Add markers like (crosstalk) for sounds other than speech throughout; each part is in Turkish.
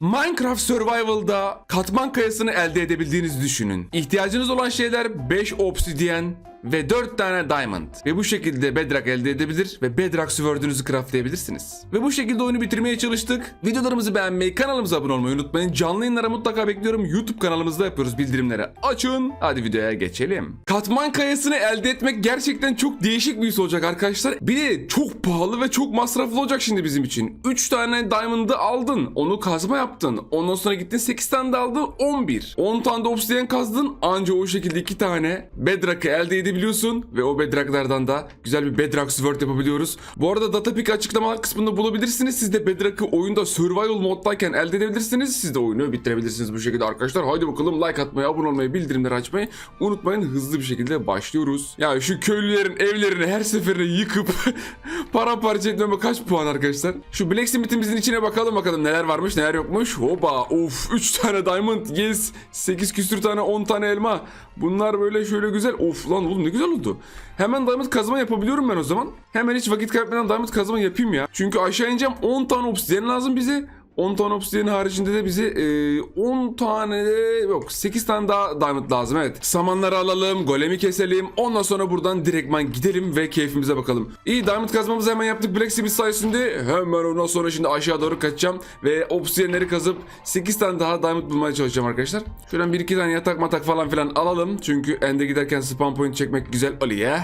Minecraft Survival'da katman kayasını elde edebildiğinizi düşünün. İhtiyacınız olan şeyler 5 obsidian ve 4 tane diamond. Ve bu şekilde bedrock elde edebilir ve bedrock sword'ünüzü craftlayabilirsiniz. Ve bu şekilde oyunu bitirmeye çalıştık. Videolarımızı beğenmeyi, kanalımıza abone olmayı unutmayın. Canlı yayınlara mutlaka bekliyorum. YouTube kanalımızda yapıyoruz bildirimleri. Açın. Hadi videoya geçelim. Katman kayasını elde etmek gerçekten çok değişik bir iş olacak arkadaşlar. Bir de çok pahalı ve çok masraflı olacak şimdi bizim için. 3 tane diamond'ı aldın. Onu kazma yaptın. Ondan sonra gittin 8 tane de aldın 11. 10 tane de obsidian kazdın. Anca o şekilde 2 tane bedrock'ı elde edebiliyorsun. Ve o bedrock'lardan da güzel bir bedrock sword yapabiliyoruz. Bu arada datapick açıklamalar kısmında bulabilirsiniz. Siz de bedrock'ı oyunda survival moddayken elde edebilirsiniz. Siz de oyunu bitirebilirsiniz bu şekilde arkadaşlar. Haydi bakalım like atmayı, abone olmayı, bildirimleri açmayı unutmayın. Hızlı bir şekilde başlıyoruz. Ya şu köylülerin evlerini her seferinde yıkıp (laughs) paramparça etmeme kaç puan arkadaşlar? Şu blacksmith'imizin içine bakalım bakalım neler varmış neler yokmuş. Hoba of 3 tane diamond yes 8 küsür tane 10 tane elma. Bunlar böyle şöyle güzel. Of lan oğlum ne güzel oldu. Hemen diamond kazma yapabiliyorum ben o zaman. Hemen hiç vakit kaybetmeden diamond kazma yapayım ya. Çünkü aşağı ineceğim 10 tane obsidian lazım bize. 10 tane obsidian haricinde de bize e, 10 tane de yok 8 tane daha diamond lazım evet. Samanları alalım, golemi keselim. Ondan sonra buradan direktman gidelim ve keyfimize bakalım. İyi diamond kazmamızı hemen yaptık Blacksmith sayesinde. Hemen ondan sonra şimdi aşağı doğru kaçacağım ve obsidianleri kazıp 8 tane daha diamond bulmaya çalışacağım arkadaşlar. Şuradan 1-2 tane yatak matak falan filan alalım. Çünkü ende giderken spawn point çekmek güzel oluyor.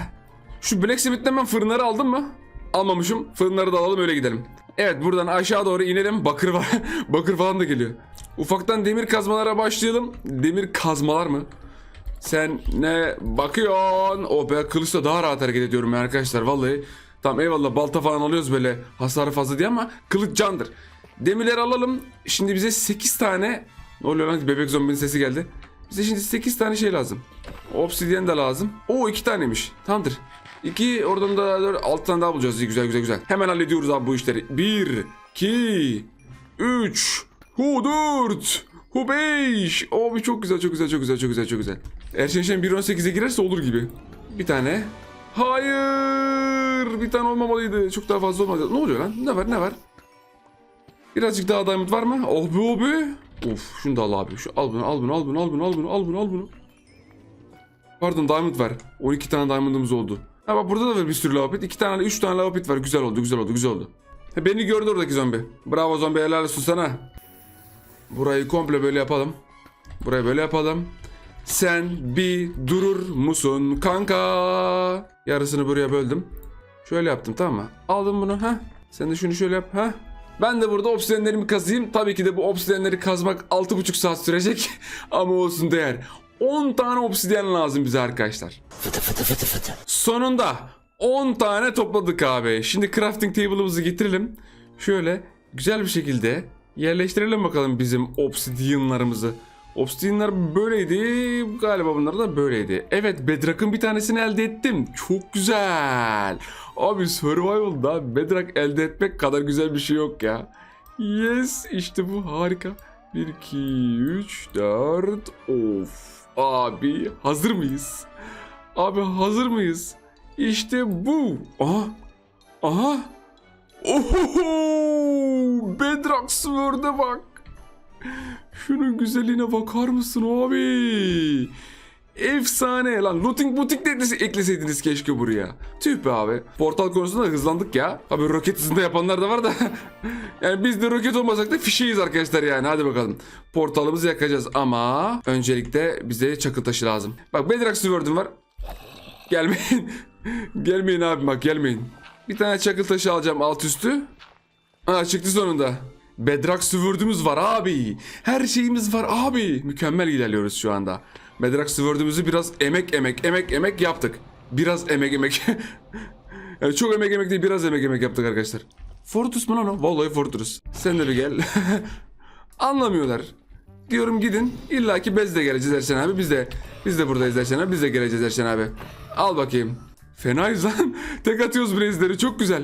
Şu Blacksmith'ten ben fırınları aldım mı? Almamışım. Fırınları da alalım öyle gidelim. Evet buradan aşağı doğru inelim. Bakır var. (laughs) Bakır falan da geliyor. Ufaktan demir kazmalara başlayalım. Demir kazmalar mı? Sen ne bakıyorsun? Oh be kılıçla daha rahat hareket ediyorum arkadaşlar vallahi. Tamam eyvallah balta falan alıyoruz böyle hasarı fazla diye ama kılıç candır. Demirleri alalım. Şimdi bize 8 tane ne oluyor lan bebek zombinin sesi geldi. Bize şimdi 8 tane şey lazım. Obsidian da lazım. Oo 2 taneymiş. Tamamdır. 2 oradan da 4 6 tane daha bulacağız. Güzel güzel güzel. Hemen hallediyoruz abi bu işleri. 1 2 3 Hu 4 Hu 5 Abi çok güzel çok güzel çok güzel çok güzel çok güzel. Erşen Şen 1.18'e girerse olur gibi. Bir tane. Hayır. Bir tane olmamalıydı. Çok daha fazla olmadı. Ne oluyor lan? Ne var ne var? Birazcık daha diamond var mı? Oh be oh be. Of şunu da al abi. Şu, al bunu al bunu al bunu al bunu al bunu al bunu al bunu. Pardon diamond var. 12 tane diamondımız oldu. Ha burada da var bir sürü lavapit. 2 tane 3 tane lavapit var. Güzel oldu güzel oldu güzel oldu. Beni gördü oradaki zombi. Bravo zombi helal olsun sana. Burayı komple böyle yapalım. Burayı böyle yapalım. Sen bir durur musun kanka? Yarısını buraya böldüm. Şöyle yaptım tamam mı? Aldım bunu ha. Sen de şunu şöyle yap ha. Ben de burada obsidianlerimi kazıyım. Tabii ki de bu obsidianleri kazmak 6,5 saat sürecek. (laughs) Ama olsun değer. 10 tane obsidian lazım bize arkadaşlar. Sonunda 10 tane topladık abi. Şimdi crafting table'ımızı getirelim. Şöyle güzel bir şekilde yerleştirelim bakalım bizim obsidianlarımızı. Obsidianlar böyleydi. Galiba bunlar da böyleydi. Evet Bedrock'ın bir tanesini elde ettim. Çok güzel. Abi Survival'da Bedrock elde etmek kadar güzel bir şey yok ya. Yes işte bu harika. 1, 2, 3, 4. Of. Abi hazır mıyız? Abi hazır mıyız? İşte bu. Aha. Aha. Oho! Bedrock Sword'e bak. Şunun güzelliğine bakar mısın abi? Efsane lan. Looting boutique de eklese- ekleseydiniz keşke buraya. Tüh be abi. Portal konusunda hızlandık ya. Abi roket hızında yapanlar da var da. (laughs) yani biz de roket olmasak da fişeyiz arkadaşlar yani. Hadi bakalım. Portalımızı yakacağız ama öncelikle bize çakıl taşı lazım. Bak Bedrock Sword'um var. Gelmeyin. (laughs) gelmeyin abi bak gelmeyin. Bir tane çakıl taşı alacağım alt üstü. Aa çıktı sonunda. Bedrock Sword'umuz var abi. Her şeyimiz var abi. Mükemmel ilerliyoruz şu anda. Bedrock Sword'umuzu biraz emek emek emek emek yaptık. Biraz emek emek. (laughs) yani çok emek emek değil biraz emek emek yaptık arkadaşlar. Fortress mu lan o? Vallahi Fortress. Sen de bir gel. (laughs) Anlamıyorlar. Diyorum gidin. İlla ki biz de geleceğiz Erşen abi. Biz de biz de buradayız Erşen abi. Biz de geleceğiz Erşen abi. Al bakayım. Fenayız lan. (laughs) Tek atıyoruz blaze'leri. Çok güzel.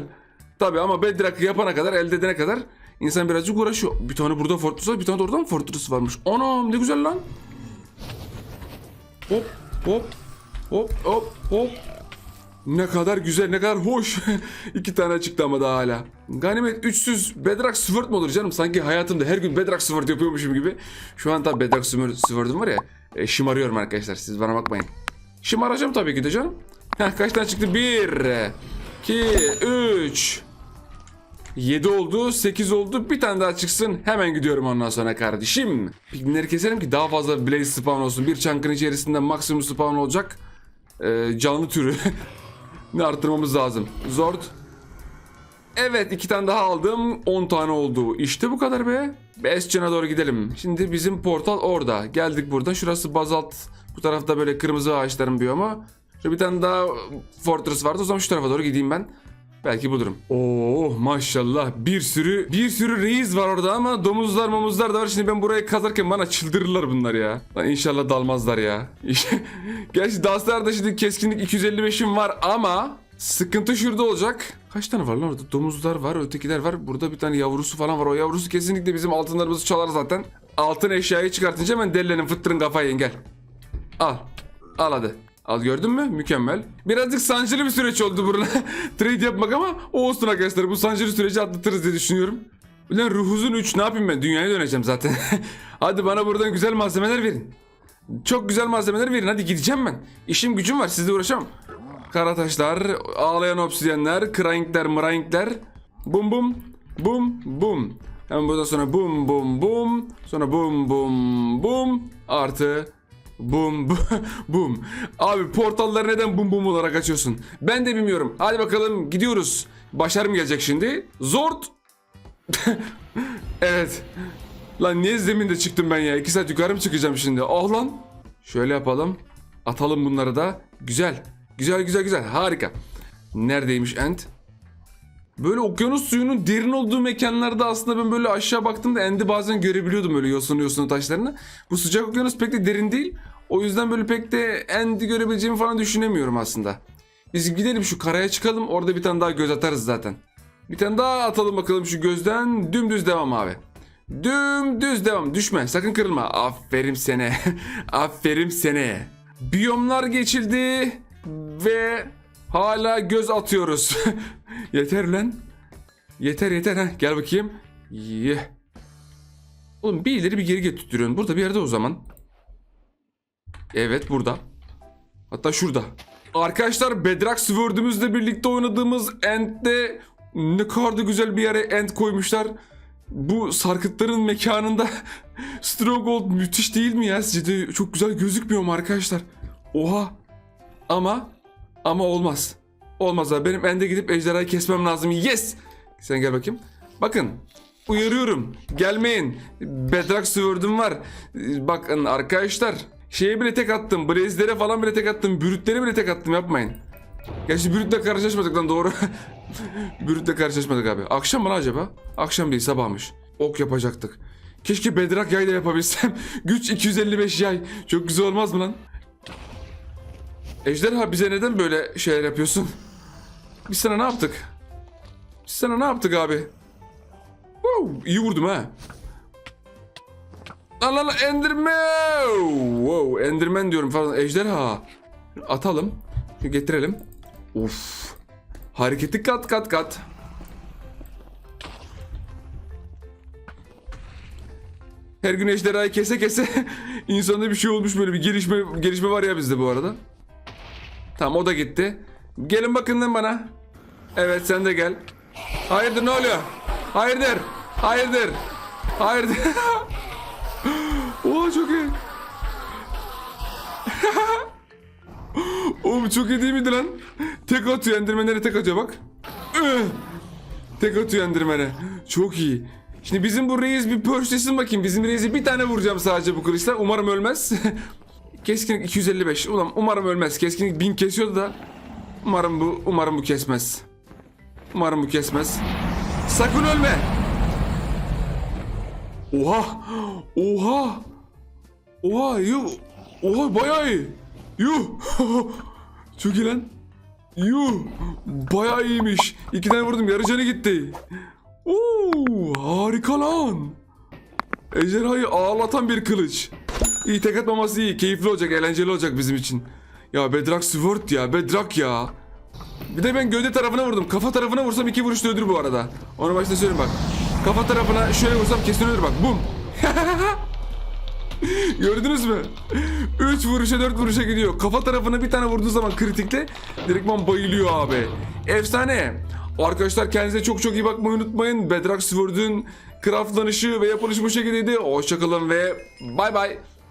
Tabi ama Bedrock'ı yapana kadar elde edene kadar insan birazcık uğraşıyor. Bir tane burada Fortress var. Bir tane de oradan Fortress varmış. Anam ne güzel lan. Hop hop hop hop hop. Ne kadar güzel, ne kadar hoş. (laughs) İki tane çıktı ama daha hala. Ganimet 300 Bedrock Sword mu olur canım? Sanki hayatımda her gün Bedrock Sword yapıyormuşum gibi. Şu an tabii Bedrock Sword- Sword'um var ya. E, şımarıyorum arkadaşlar. Siz bana bakmayın. Şımaracağım tabii ki de canım. (laughs) Heh, kaç tane çıktı? 1, 2, 3, 7 oldu, 8 oldu. Bir tane daha çıksın. Hemen gidiyorum ondan sonra kardeşim. Piglinleri keselim ki daha fazla blaze spawn olsun. Bir çankın içerisinde maksimum spawn olacak. Ee, canlı türü. (laughs) ne arttırmamız lazım. Zord. Evet iki tane daha aldım. 10 tane oldu. İşte bu kadar be. Bastion'a doğru gidelim. Şimdi bizim portal orada. Geldik buradan. Şurası bazalt. Bu tarafta böyle kırmızı ağaçların biyomu. Şurada bir tane daha fortress vardı. O zaman şu tarafa doğru gideyim ben. Belki bulurum. Oo maşallah bir sürü bir sürü reis var orada ama domuzlar momuzlar da var. Şimdi ben burayı kazarken bana çıldırırlar bunlar ya. Lan inşallah dalmazlar ya. (laughs) Gerçi Dastlar'da şimdi keskinlik 255'im var ama sıkıntı şurada olacak. Kaç tane var lan orada? Domuzlar var, ötekiler var. Burada bir tane yavrusu falan var. O yavrusu kesinlikle bizim altınlarımızı çalar zaten. Altın eşyayı çıkartınca hemen delilenin fıttırın kafayı yiyin. Al. Al hadi. Al gördün mü? Mükemmel. Birazcık sancılı bir süreç oldu burada. (laughs) Trade yapmak ama olsun arkadaşlar. Bu sancılı süreci atlatırız diye düşünüyorum. Ulan ruhuzun 3 ne yapayım ben? Dünyaya döneceğim zaten. (laughs) hadi bana buradan güzel malzemeler verin. Çok güzel malzemeler verin. Hadi gideceğim ben. İşim gücüm var. Sizle uğraşamam. Kara taşlar, ağlayan obsidyenler, krankler, mrankler. Bum bum, bum bum. Hemen buradan sonra bum bum bum. Sonra bum bum bum. Artı Bum (laughs) bu- bum. Abi portalları neden bum bum olarak açıyorsun? Ben de bilmiyorum. Hadi bakalım gidiyoruz. Başarım gelecek şimdi. Zord. (laughs) evet. Lan niye zeminde çıktım ben ya? İki saat yukarı mı çıkacağım şimdi? Ah lan. Şöyle yapalım. Atalım bunları da. Güzel. Güzel güzel güzel. Harika. Neredeymiş Ent? Böyle okyanus suyunun derin olduğu mekanlarda aslında ben böyle aşağı baktığımda endi bazen görebiliyordum böyle yosunlu yosunlu taşlarını. Bu sıcak okyanus pek de derin değil. O yüzden böyle pek de endi görebileceğimi falan düşünemiyorum aslında. Biz gidelim şu karaya çıkalım orada bir tane daha göz atarız zaten. Bir tane daha atalım bakalım şu gözden dümdüz devam abi. Dümdüz devam düşme sakın kırılma. Aferin sene. (laughs) Aferin sene. Biyomlar geçildi ve hala göz atıyoruz. (laughs) yeter lan. Yeter yeter ha gel bakayım. Yeh. Oğlum bir ileri bir geri getiriyorsun. Burada bir yerde o zaman. Evet burada. Hatta şurada. Arkadaşlar Bedrock Sword'ümüzle birlikte oynadığımız End'de ne kadar da güzel bir yere End koymuşlar. Bu sarkıtların mekanında (laughs) Stronghold müthiş değil mi ya? Sizce de çok güzel gözükmüyor mu arkadaşlar? Oha. Ama ama olmaz. Olmaz abi. Benim ende gidip ejderhayı kesmem lazım. Yes! Sen gel bakayım. Bakın. Uyarıyorum. Gelmeyin. Bedrock Sword'um var. Bakın arkadaşlar. Şeye bile tek attım. Blaze'lere falan bile tek attım. Bürütlere bile tek attım. Yapmayın. Gerçi Bürüt'le karşılaşmadık lan doğru. (laughs) Bürüt'le karşılaşmadık abi. Akşam mı acaba? Akşam değil sabahmış. Ok yapacaktık. Keşke Bedrock yay da yapabilsem. (laughs) Güç 255 yay. Çok güzel olmaz mı lan? Ejderha bize neden böyle şeyler yapıyorsun? Biz sana ne yaptık? Biz sana ne yaptık abi? Wow, iyi vurdum ha. Lan lan Enderman! Wow, Enderman diyorum falan. Ejderha. Atalım. Getirelim. Uf. Hareketi kat kat kat. Her gün ejderhayı kese kese (laughs) insanda bir şey olmuş böyle bir gelişme gelişme var ya bizde bu arada. Tamam o da gitti. Gelin bakın lan bana. Evet sen de gel. Hayırdır ne oluyor? Hayırdır? Hayırdır? Hayırdır? (laughs) Oğlum çok iyi değil miydi lan? Tek atıyor endirmenlere tek atıyor bak. Tek atıyor endirmene. Çok iyi. Şimdi bizim bu reis bir pörşlesin bakayım. Bizim reisi bir tane vuracağım sadece bu kılıçla. Umarım ölmez. (laughs) Keskinlik 255. Ulan umarım ölmez. Keskinlik 1000 kesiyordu da. Umarım bu umarım bu kesmez. Umarım bu kesmez. Sakın ölme. Oha! Oha! Oha! Yuh! Oha bayağı iyi. Yuh! (laughs) Çok iyi lan. Yuh! Bayağı iyiymiş. İki tane vurdum yarı canı gitti. Oo, harika lan. Ejderhayı ağlatan bir kılıç. İyi tek atmaması iyi. Keyifli olacak, eğlenceli olacak bizim için. Ya Bedrock Sword ya, Bedrock ya. Bir de ben gövde tarafına vurdum. Kafa tarafına vursam iki vuruşta ölür bu arada. Onu başta söyleyeyim bak. Kafa tarafına şöyle vursam kesin ölür bak. Bum. (laughs) (laughs) Gördünüz mü? 3 vuruşa 4 vuruşa gidiyor. Kafa tarafına bir tane vurduğu zaman kritikle direktman bayılıyor abi. Efsane. Arkadaşlar kendinize çok çok iyi bakmayı unutmayın. Bedrock Sword'un craftlanışı ve yapılışı bu şekildeydi. Hoşçakalın ve bay bay.